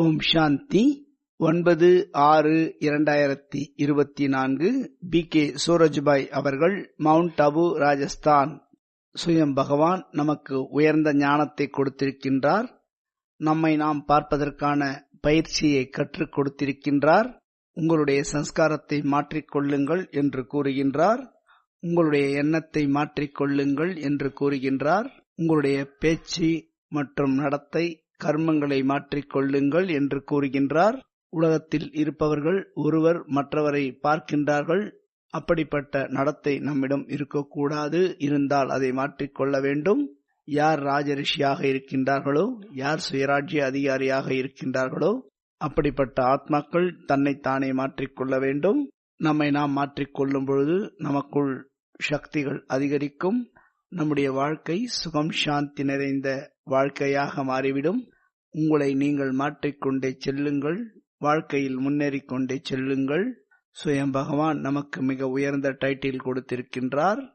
ஓம் சாந்தி. ஒன்பது ஆறு இரண்டாயிரத்தி இருபத்தி நான்கு பி. கே. சூரஜ்பாய் அவர்கள் மவுண்ட் அபு ராஜஸ்தான். சுயம் பகவான் நமக்கு உயர்ந்த ஞானத்தை கொடுத்திருக்கின்றார். நம்மை நாம் பார்ப்பதற்கான பயிற்சியை கற்றுக் கொடுத்திருக்கின்றார். உங்களுடைய சம்ஸ்காரத்தை மாற்றிக்கொள்ளுங்கள் என்று கூறுகின்றார். உங்களுடைய எண்ணத்தை மாற்றிக்கொள்ளுங்கள் என்று கூறுகின்றார். உங்களுடைய பேச்சு மற்றும் நடத்தை கர்மங்களை மாற்றிக்கொள்ளுங்கள் என்று கூறுகின்றார். உலகத்தில் இருப்பவர்கள் ஒருவர் மற்றவரை பார்க்கின்றார்கள். அப்படிப்பட்ட நடத்தை நம்மிடம் இருக்கக்கூடாது. இருந்தால் அதை மாற்றிக்கொள்ள வேண்டும். யார் ராஜரிஷியாக இருக்கின்றார்களோ யார் சுயராஜ்ய அதிகாரியாக இருக்கின்றார்களோ அப்படிப்பட்ட ஆத்மாக்கள் தன்னைத்தானே மாற்றிக்கொள்ள வேண்டும். நம்மை நாம் மாற்றிக்கொள்ளும் பொழுது நமக்குள் சக்திகள் அதிகரிக்கும். நம்முடைய வாழ்க்கை சுகம் சாந்தி நிறைந்த வாழ்க்கையாக மாறிவிடும். உங்களை நீங்கள் மாற்றிக்கொண்டே செல்லுங்கள். வாழ்க்கையில் முன்னேறிக் கொண்டே செல்லுங்கள். சுயம் பகவான் நமக்கு மிக உயர்ந்த டைட்டில் கொடுத்திருக்கின்றார்.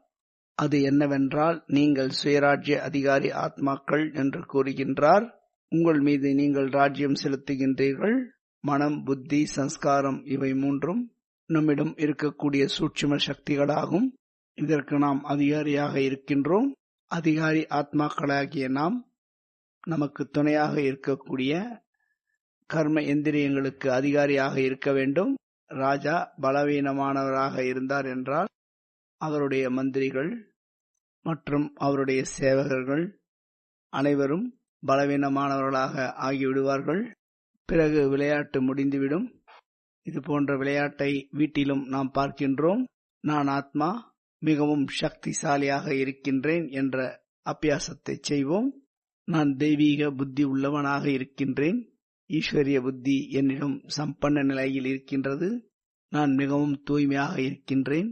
அது என்னவென்றால் நீங்கள் சுயராஜ்ய அதிகாரி ஆத்மாக்கள் என்று கூறுகின்றார். உங்கள் மீது நீங்கள் ராஜ்யம் செலுத்துகின்றீர்கள். மனம் புத்தி சம்ஸ்காரம் இவை மூன்றும் நம்மிடம் இருக்கக்கூடிய சூட்சும சக்திகளாகும். இதற்கு நாம் அதிகாரியாக இருக்கின்றோம். அதிகாரி ஆத்மாக்களாகிய நாம் நமக்கு துணையாக இருக்கக்கூடிய கர்ம எந்திரியங்களுக்கு அதிகாரியாக இருக்க வேண்டும். ராஜா பலவீனமானவராக இருந்தார் என்றால் அவருடைய மந்திரிகள் மற்றும் அவருடைய சேவகர்கள் அனைவரும் பலவீனமானவர்களாக ஆகிவிடுவார்கள். பிறகு விளையாட்டு முடிந்துவிடும். இது போன்ற விளையாட்டை வீட்டிலும் நாம் பார்க்கின்றோம். நான் ஆத்மா மிகவும் சக்திசாலியாக இருக்கின்றேன் என்ற அபியாசத்தை செய்வோம். நான் தெய்வீக புத்தி உள்ளவனாக இருக்கின்றேன். ஈஸ்வரிய புத்தி என்னிடம் சம்பன்ன நிலையில் இருக்கின்றது. நான் மிகவும் தூய்மையாக இருக்கின்றேன்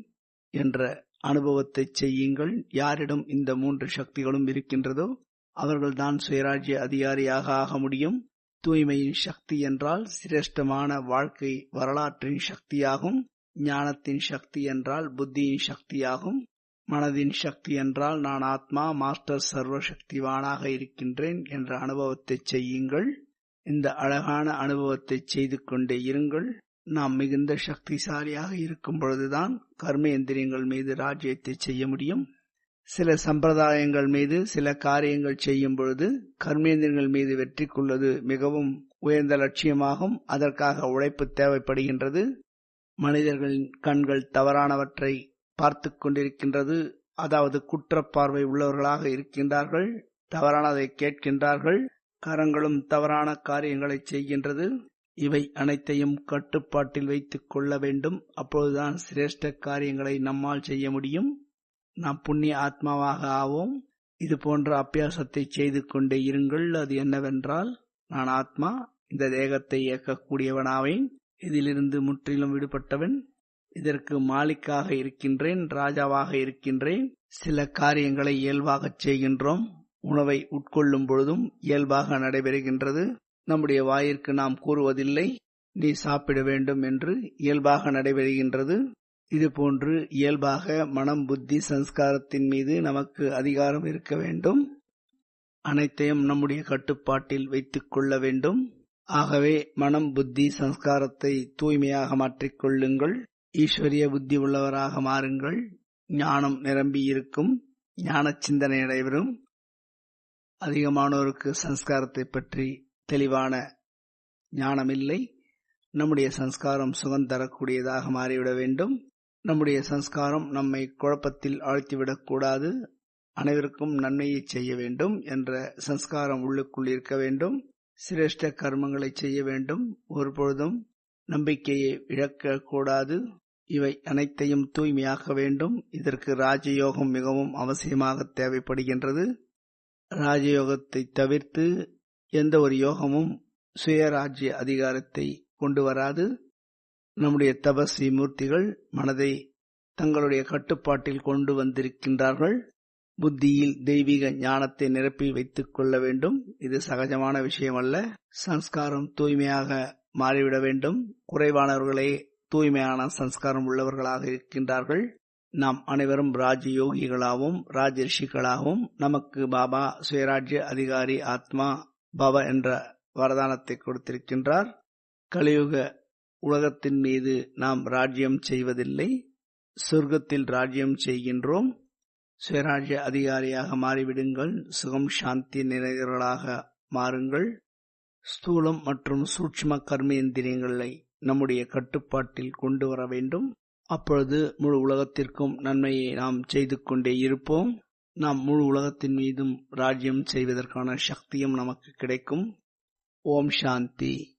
என்ற அனுபவத்தை செய்யுங்கள். யாரிடம் இந்த மூன்று சக்திகளும் இருக்கின்றதோ அவர்கள்தான் சுயராஜ்ய அதிகாரியாக ஆக முடியும். தூய்மையின் சக்தி என்றால் சிரேஷ்டமான வாழ்க்கை வரலாற்றின் சக்தியாகும். ஞானத்தின் சக்தி என்றால் புத்தியின் சக்தியாகும். மனதின் சக்தி என்றால் நான் ஆத்மா மாஸ்டர் சர்வசக்திவானாக இருக்கின்றேன் என்ற அனுபவத்தை செய்யுங்கள். இந்த அழகான அனுபவத்தை செய்து கொண்டே இருங்கள். நாம் மிகுந்த சக்திசாலியாக இருக்கும் பொழுதுதான் கர்மேந்திரியங்கள் மீது ராஜ்யத்தை செய்ய முடியும். சில சம்பிரதாயங்கள் மீது சில காரியங்கள் செய்யும் பொழுது கர்மேந்திரங்கள் மீது வெற்றி கொள்வது மிகவும் உயர்ந்த லட்சியமாகும். அதற்காக உழைப்பு தேவைப்படுகின்றது. மனிதர்களின் கண்கள் தவறானவற்றை பார்த்து கொண்டிருக்கின்றது. அதாவது குற்றப்பார்வை உள்ளவர்களாக இருக்கின்றார்கள் தவறானதை கேட்கின்றார்கள் கரங்களும் தவறான காரியங்களை செய்கின்றது. இவை அனைத்தையும் கட்டுப்பாட்டில் வைத்துக் கொள்ள வேண்டும். அப்பொழுதுதான் சிரேஷ்ட காரியங்களை நம்மால் செய்ய முடியும். நாம் புண்ணிய ஆத்மாவாக ஆவோம். இது போன்ற அபியாசத்தை செய்து கொண்டே இருங்கள். அது என்னவென்றால் நான் ஆத்மா இந்த தேகத்தை இயக்கக்கூடியவனாவேன். இதிலிருந்து முற்றிலும் விடுபட்டவன் இதற்கு மாலிக்காக இருக்கின்றேன் ராஜாவாக இருக்கின்றேன். சில காரியங்களை இயல்பாகச் செய்கின்றோம். உணவை உட்கொள்ளும் பொழுதும் இயல்பாக நடைபெறுகின்றது. நம்முடைய வாயிற்கு நாம் கூறுவதில்லை. நீ சாப்பிட வேண்டும் என்று இயல்பாக நடைபெறுகின்றது. இதுபோன்று இயல்பாக மனம் புத்தி சம்ஸ்காரத்தின் மீது நமக்கு அதிகாரம் இருக்க வேண்டும். அனைத்தையும் நம்முடைய கட்டுப்பாட்டில் வைத்துக் கொள்ள வேண்டும். ஆகவே மனம் புத்தி சம்ஸ்காரத்தை தூய்மையாக மாற்றிக்கொள்ளுங்கள். ஈஸ்வரிய புத்தி உள்ளவராக மாறுங்கள். ஞானம் நிரம்பி இருக்கும். ஞான சிந்தனை நடைபெறும் அதிகமானோருக்கு சம்ஸ்காரத்தை பற்றி தெளிவான ஞானமில்லை. நம்முடைய சம்ஸ்காரம் சுகம் தரக்கூடியதாக மாறிவிட வேண்டும். நம்முடைய சம்ஸ்காரம் நம்மை குழப்பத்தில் ஆழ்த்திவிடக்கூடாது அனைவருக்கும் நன்மையை செய்ய வேண்டும் என்ற சம்ஸ்காரம் உள்ளுக்குள் இருக்க வேண்டும். சிரேஷ்ட கர்மங்களை செய்ய வேண்டும். ஒருபொழுதும் நம்பிக்கையை இழக்கக்கூடாது. இவை அனைத்தையும் தூய்மையாக்க வேண்டும். இதற்கு ராஜயோகம் மிகவும் அவசியமாக தேவைப்படுகின்றது. ராஜயோகத்தை தவிர்த்து எந்த ஒரு யோகமும் சுயராஜ்ய அதிகாரத்தை கொண்டு வராது. நம்முடைய தபஸ்வி மூர்த்திகள் மனதை தங்களுடைய கட்டுப்பாட்டில் கொண்டு வந்திருக்கின்றார்கள். புத்தியில் தெய்வீக ஞானத்தை நிரப்பி வைத்துக் கொள்ள வேண்டும். இது சகஜமான விஷயம் அல்ல சம்ஸ்காரம் தூய்மையாக மாறிவிட வேண்டும். குறைவானவர்களே தூய்மையான சம்ஸ்காரம் உள்ளவர்களாக இருக்கின்றார்கள். நாம் அனைவரும் ராஜயோகிகளாகவும் ராஜரிஷிகளாகவும் நமக்கு பாபா சுயராஜ்ய அதிகாரி ஆத்மா பவ என்ற வரதானத்தை கொடுத்திருக்கின்றார். கலியுக உலகத்தின் மீது நாம் ராஜ்யம் செய்வதில்லை. சொர்க்கத்தில் ராஜ்யம் செய்கின்றோம். சுயராஜ்ய அதிகாரியாக மாறிவிடுங்கள். சுகம் சாந்தி நிறைந்தவர்களாக மாறுங்கள். ஸ்தூலம் மற்றும் சூட்சும கர்மேந்திரியங்களை நம்முடைய கட்டுப்பாட்டில் கொண்டு வர வேண்டும். அப்பொழுது முழு உலகத்திற்கும் நன்மையை நாம் செய்து கொண்டே இருப்போம். நாம் முழு உலகத்தின் மீதும் ராஜ்யம் செய்வதற்கான சக்தியும் நமக்கு கிடைக்கும். ஓம் சாந்தி.